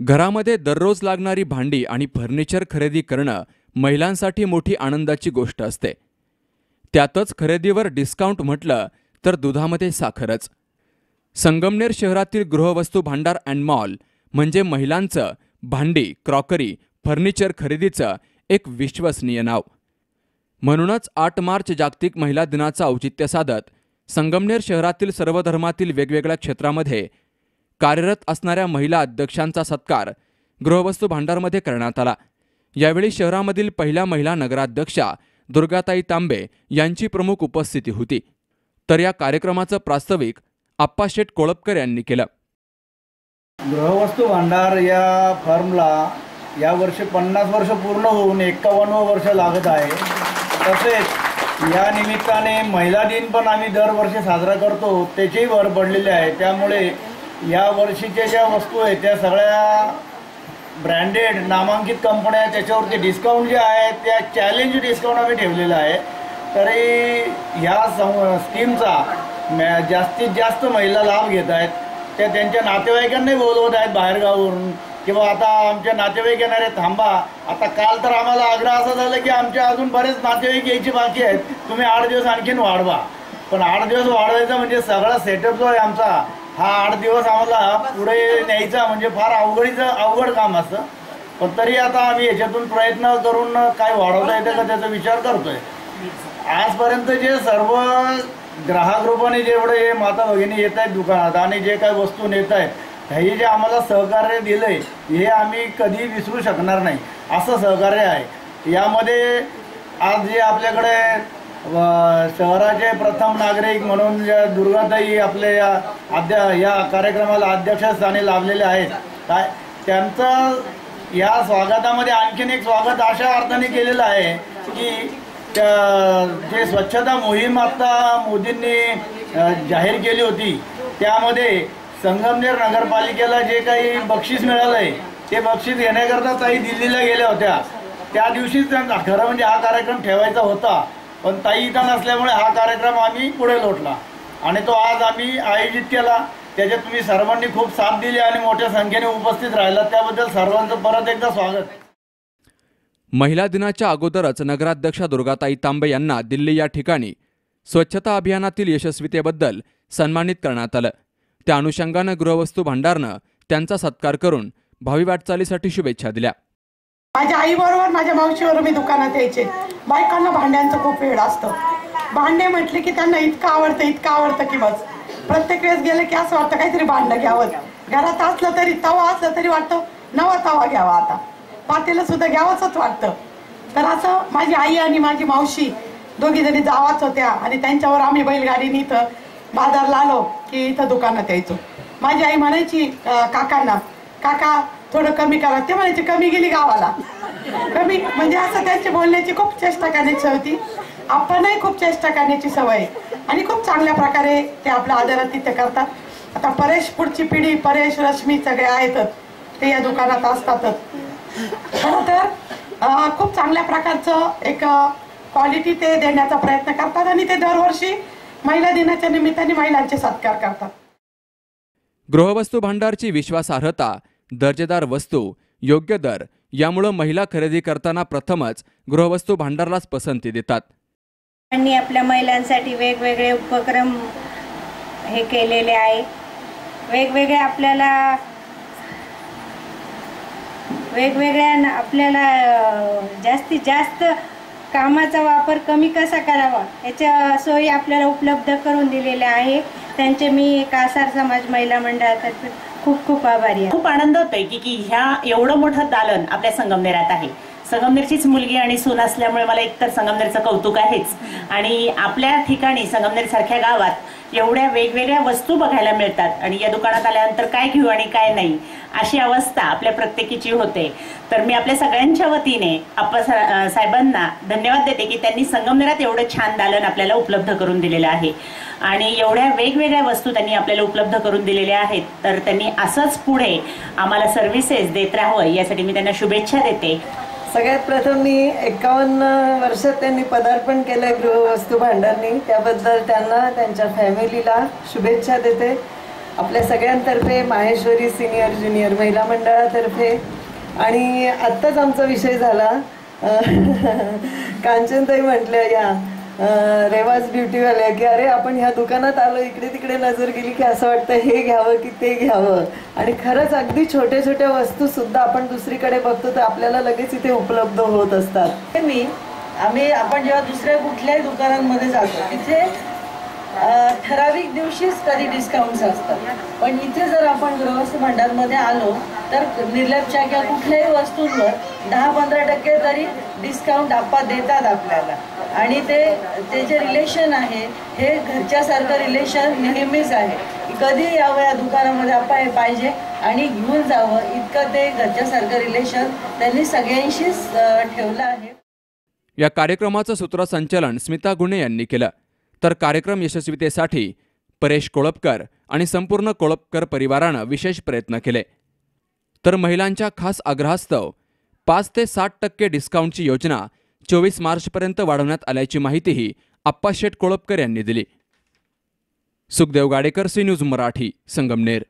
घरामध्ये दररोज लागणारी भांडी आणि फर्निचर खरेदी करणं महिलांसाठी मोठी आनंदाची गोष्ट असते. त्यातच खरेदीवर डिस्काउंट म्हटलं तर दुधामध्ये साखरच. संगमनेर शहरातील गृहवस्तू भांडार अँड मॉल म्हणजे महिलांचं भांडी क्रॉकरी फर्निचर खरेदीचं एक विश्वसनीय नाव. म्हणूनच आठ मार्च जागतिक महिला दिनाचं औचित्य साधत संगमनेर शहरातील सर्व धर्मातील वेगवेगळ्या क्षेत्रामध्ये कार्यरत असणाऱ्या महिला अध्यक्षांचा सत्कार गृहवस्तू भांडारमध्ये करण्यात आला. यावेळी शहरामधील पहिल्या महिला नगराध्यक्षा दुर्गाताई तांबे यांची प्रमुख उपस्थिती होती. तर या कार्यक्रमाचं प्रास्ताविक आप्पाशेठ कोळपकर यांनी केलं. गृहवस्तू भांडार या फर्मला यावर्षी पन्नास वर्ष पूर्ण होऊन एक्कावन्न वर्ष लागत आहे. तसेच या निमित्ताने महिला दिन पण आम्ही दरवर्षी साजरा करतो. त्याचीही भर पडलेली आहे. त्यामुळे या वर्षीच्या ज्या वस्तू आहेत त्या सगळ्या ब्रँडेड नामांकित कंपन्या त्याच्यावरती डिस्काउंट जे आहे त्या चॅलेंज डिस्काउंट आम्ही ठेवलेलं आहे. तरी ह्या सं स्कीमचा मॅ जास्तीत जास्त महिला लाभ घेत आहेत. त्या त्यांच्या नातेवाईकांनाही बोलवत आहेत बाहेरगावावरून. किंवा आता आमच्या नातेवाईक येणार आहेत थांबा. आता काल तर आम्हाला आग्रह असा झाला की आमच्या अजून बरेच नातेवाईक यायची बाकी आहेत. तुम्ही आठ दिवस आणखीन वाढवा. पण आठ दिवस वाढवायचा म्हणजे सगळा सेटअप जो आहे आमचा हा आठ दिवस आम्हाला पुढे न्यायचा म्हणजे फार अवघडीचं अवघड काम असतं. पण तरी आता आम्ही याच्यातून प्रयत्न करून काय वाढवता येतं का त्याचा विचार करतोय. आजपर्यंत जे सर्व ग्राहक रूपाने जेवढे हे माता भगिनी येत आहेत दुकानात आणि जे काही वस्तू नेत आहेत हे जे आम्हाला सहकार्य दिलंय हे आम्ही कधी विसरू शकणार नाही. असं सहकार्य आहे. यामध्ये आज जे आपल्याकडे व शहराचे प्रथम नागरिक म्हणून ज्या दुर्गाताई आपल्या या अध्या या कार्यक्रमाला अध्यक्षस्थानी लाभलेले आहेत. काय त्यांचं या स्वागतामध्ये आणखीन एक स्वागत अशा अर्थाने केलेलं आहे की त्या जे स्वच्छता मोहीम आता मोदींनी जाहीर केली होती त्यामध्ये संगमनेर नगरपालिकेला जे काही बक्षीस मिळालं आहे ते बक्षीस घेण्याकरता ताई दिल्लीला गेल्या होत्या. त्या दिवशीच त्यांचा खरं म्हणजे हा कार्यक्रम ठेवायचा होता. पण ताई इथं नसल्यामुळे हा कार्यक्रम आम्ही पुढे लोटला. आणि तो आज आम्ही आयोजित केला. त्याच्यात तुम्ही सर्वांनी खूप साथ दिली आणि मोठ्या संख्येने उपस्थित राहिला त्याबद्दल सर्वांचं परत एकदा स्वागत. महिला दिनाच्या अगोदरच नगराध्यक्षा दुर्गाताई तांबे यांना दिल्ली या ठिकाणी स्वच्छता अभियानातील यशस्वीतेबद्दल सन्मानित करण्यात आलं. त्या अनुषंगानं गृहवस्तू भांडारनं त्यांचा सत्कार करून भावी वाटचालीसाठी शुभेच्छा दिल्या. माझ्या आई बरोबर माझ्या मावशीवर मी दुकानात यायचे. बायकांना भांड्यांचं खूप वेळ असतं. भांडे म्हटले की त्यांना इतकं आवडतं इतकं आवडतं की बस. प्रत्येक वेळेस गेले की असं वाटतं काहीतरी भांडं घ्यावं. घरात असलं तरी तवा असलं तरी वाटतं नवा तवा घ्यावा आता. पातेलं सुद्धा घ्यावंच वाटतं. तर असं माझी आई आणि माझी मावशी दोघी जणी जावाच होत्या आणि त्यांच्यावर आम्ही बैलगाडीने इथं बाजारला आलो की इथं दुकानात यायचो. माझी आई म्हणायची काकांना काका थोडं कमी करा. ते म्हणायचे कमी गेली गावाला. कमी म्हणजे असं त्यांची बोलण्याची खूप चेष्टा करण्याची होती. आपणही खूप चेष्टा करण्याची सवय. आणि खूप चांगल्या प्रकारे ते आपल्या आदरात तिथे करतात. आता परेश पुढची पिढी परेश रश्मी सगळे आहेतच ते या दुकानात असतातच खरं तर खूप चांगल्या प्रकारचं एक क्वालिटी ते देण्याचा प्रयत्न करतात आणि ते दरवर्षी महिला दिनाच्या निमित्ताने महिलांचे सत्कार करतात. गृहवस्तू भांडारची विश्वासार्हता दर्जेदार वस्तू योग्य दर यामुळं महिला खरेदी करताना प्रथमच गृहवस्तू भांडारलाच पसंती देतात. त्यांनी आपल्या महिलांसाठी वेगवेगळे उपक्रम हे केलेले आहे वेगवेगळे आपल्याला वेगवेगळ्या आपल्याला जास्तीत जास्त कामाचा वापर कमी कसा करावा याच्या सोयी आपल्याला उपलब्ध करून दिलेल्या आहे त्यांचे मी कासार समाज महिला मंडळातर्फे खूप खूप आभारी आहे. खूप आनंद होतोय की की ह्या एवढं मोठं दालन आपल्या संगमनेरात आहे. संगमनेरचीच मुलगी आणि सून असल्यामुळे मला एकतर संगमनेरचं कौतुक आहेच. आणि आपल्या ठिकाणी संगमनेर सारख्या गावात एवढ्या वेगवेगळ्या वस्तू बघायला मिळतात. आणि या दुकानात आल्यानंतर काय घेऊ आणि काय नाही अशी अवस्था आपल्या प्रत्येकीची होते. तर मी आपल्या सगळ्यांच्या वतीने आप्पा साहेबांना धन्यवाद देते की त्यांनी संगमनेरात एवढं छान दालन आपल्याला उपलब्ध करून दिलेलं आहे. आणि एवढ्या वेगवेगळ्या वस्तू त्यांनी आपल्याला उपलब्ध करून दिलेल्या आहेत. तर त्यांनी असंच पुढे आम्हाला सर्व्हिसेस देत राहावं यासाठी मी त्यांना शुभेच्छा देते. सगळ्यात प्रथम मी एकावन्न वर्षात त्यांनी पदार्पण केलं गृहवस्तू भांडारनी. त्याबद्दल त्यांना त्यांच्या फॅमिलीला शुभेच्छा देते. आपल्या सगळ्यांतर्फे माहेश्वरी सिनियर ज्युनियर महिला मंडळातर्फे. आणि आत्ताच आमचा विषय झाला. कांचनताई म्हटलं या रेवाज ब्युटीवाल्या की अरे आपण ह्या दुकानात आलो इकडे तिकडे नजर गेली की असं वाटतं हे घ्यावं की ते घ्यावं. आणि खरंच अगदी छोट्या छोट्या वस्तू सुद्धा आपण दुसरीकडे बघतो तर आपल्याला लगेच इथे उपलब्ध होत असतात. मी आम्ही आपण जेव्हा दुसऱ्या कुठल्याही दुकानांमध्ये जातो तिथे ठराविक दिवशीच कधी डिस्काउंट्स असतात. पण इथे जर आपण गृहस्थ भांडारमध्ये आलो तर निर्लपच्या किंवा कुठल्याही वस्तूंवर दहा पंधरा टक्के तरी डिस्काउंट आप्पा देतात आपल्याला. आणि ते ते जे रिलेशन आहे हे घरच्यासारखं रिलेशन नेहमीच आहे. कधी यावं या दुकानामध्ये आप्पा हे पाहिजे आणि घेऊन जावं इतकं ते घरच्यासारखं रिलेशन त्यांनी सगळ्यांशीच ठेवलं आहे. या कार्यक्रमाचं सूत्रसंचालन स्मिता गुणे यांनी केलं. तर कार्यक्रम यशस्वीतेसाठी परेश कोळपकर आणि संपूर्ण कोळपकर परिवारानं विशेष प्रयत्न केले. तर महिलांच्या खास आग्रहास्तव पाच ते साठ टक्के डिस्काउंटची योजना चोवीस मार्चपर्यंत वाढवण्यात आल्याची माहितीही आप्पाशेठ कोळपकर यांनी दिली. Sukhdev Gadekar C news Marathi Sangamner.